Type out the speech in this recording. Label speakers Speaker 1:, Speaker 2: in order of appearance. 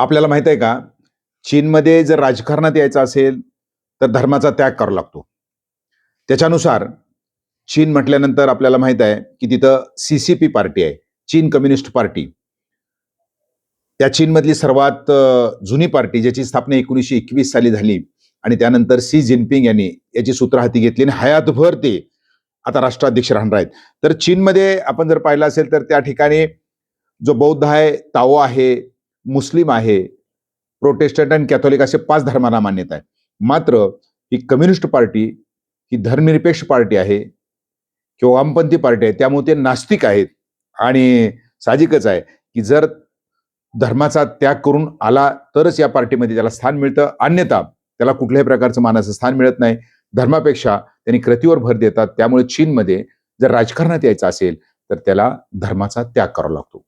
Speaker 1: आपल्याला माहीत आहे का? चीनमध्ये जर राजकारणात यायचं असेल तर धर्माचा त्याग करावा लागतो. त्याच्यानुसार चीन म्हटल्यानंतर आपल्याला माहीत आहे की तिथं सी सी पी पार्टी आहे चीन कम्युनिस्ट पार्टी. त्या चीनमधली सर्वात जुनी पार्टी ज्याची स्थापना एकोणीसशे एकवीस साली झाली आणि त्यानंतर सी जिनपिंग यांनी याची सूत्र हाती घेतली आणि हयातभर ते आता राष्ट्राध्यक्ष राहणार आहेत. तर चीनमध्ये आपण जर पाहिलं असेल तर त्या ठिकाणी जो बौद्ध आहे ताओ आहे मुस्लिम आहे प्रोटेस्टंट आणि कॅथोलिक असे पाच धर्मांना मान्यता आहे. मात्र ही कम्युनिस्ट पार्टी ही धर्मनिरपेक्ष पार्टी आहे किंवा वामपंथी पार्टी आहे त्यामुळे ते नास्तिक आहेत. आणि साहजिकच आहे की जर धर्माचा त्याग करून आला तरच या पार्टीमध्ये त्याला स्थान मिळतं. अन्यथा त्याला कुठल्याही प्रकारचं मानाचं स्थान मिळत नाही. धर्मापेक्षा त्यांनी कृतीवर भर देतात. त्यामुळे चीनमध्ये जर राजकारणात यायचं असेल तर त्याला धर्माचा त्याग करावा लागतो.